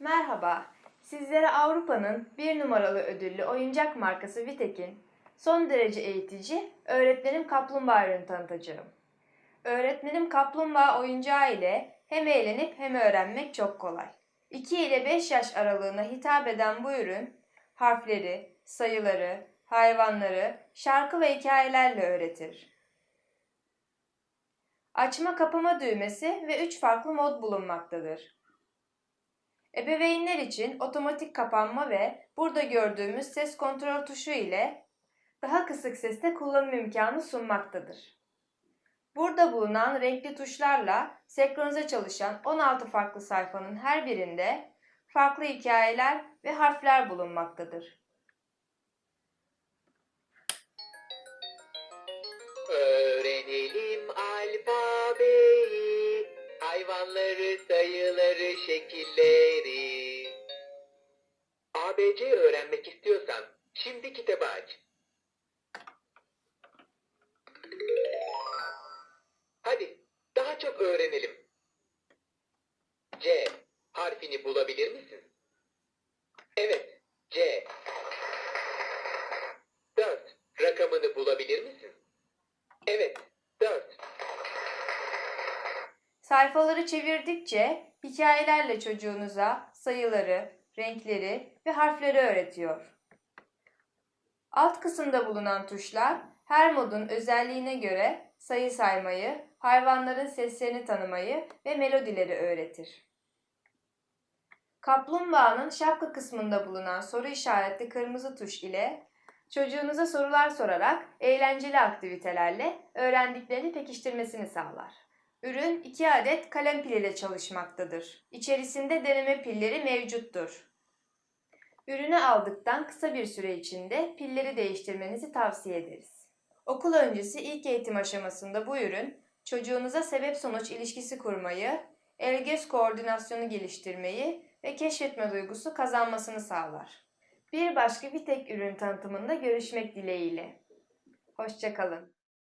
Merhaba, sizlere Avrupa'nın bir numaralı ödüllü oyuncak markası Vitek'in son derece eğitici Öğretmenim Kaplumbağa ürünü tanıtacağım. Öğretmenim Kaplumbağa oyuncağı ile hem eğlenip hem öğrenmek çok kolay. 2 ile 5 yaş aralığına hitap eden bu ürün harfleri, sayıları, hayvanları, şarkı ve hikayelerle öğretir. Açma kapama düğmesi ve 3 farklı mod bulunmaktadır. Ebeveynler için otomatik kapanma ve burada gördüğümüz ses kontrol tuşu ile daha kısık sesle kullanım imkanı sunmaktadır. Burada bulunan renkli tuşlarla senkronize çalışan 16 farklı sayfanın her birinde farklı hikayeler ve harfler bulunmaktadır. Hayvanları, sayıları, şekilleri. ABC öğrenmek istiyorsan şimdi kitabı aç. Hadi daha çok öğrenelim. C harfini bulabilir misin? Sayfaları çevirdikçe hikayelerle çocuğunuza sayıları, renkleri ve harfleri öğretiyor. Alt kısımda bulunan tuşlar her modun özelliğine göre sayı saymayı, hayvanların seslerini tanımayı ve melodileri öğretir. Kaplumbağanın şapka kısmında bulunan soru işaretli kırmızı tuş ile çocuğunuza sorular sorarak eğlenceli aktivitelerle öğrendiklerini pekiştirmesini sağlar. Ürün 2 adet kalem piliyle çalışmaktadır. İçerisinde deneme pilleri mevcuttur. Ürünü aldıktan kısa bir süre içinde pilleri değiştirmenizi tavsiye ederiz. Okul öncesi ilk eğitim aşamasında bu ürün çocuğunuza sebep-sonuç ilişkisi kurmayı, el-göz koordinasyonu geliştirmeyi ve keşfetme duygusu kazanmasını sağlar. Bir başka bir tek ürün tanıtımında görüşmek dileğiyle. Hoşçakalın.